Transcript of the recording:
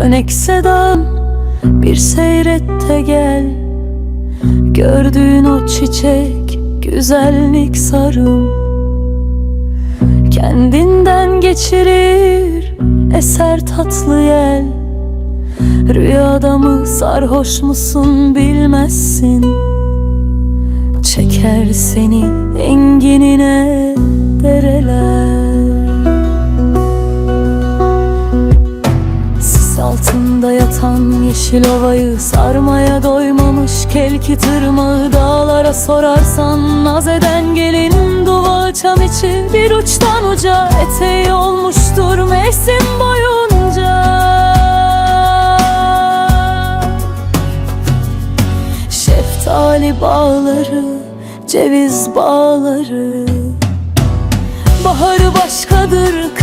Menekse dağın bir seyret de gel. Gördüğün o çiçek güzellik sarım. Kendinden geçirir eser tatlı yel. Rüyada mı sarhoş musun bilmezsin. Çeker seni enginine yatan yeşil ovayı Sarmaya doymamış kelki tırmağı Dağlara sorarsan naz eden gelin Duvağı çam içi bir uçtan uca Eteği olmuştur mevsim boyunca. Şeftali bağları, ceviz bağları Baharı başkadır,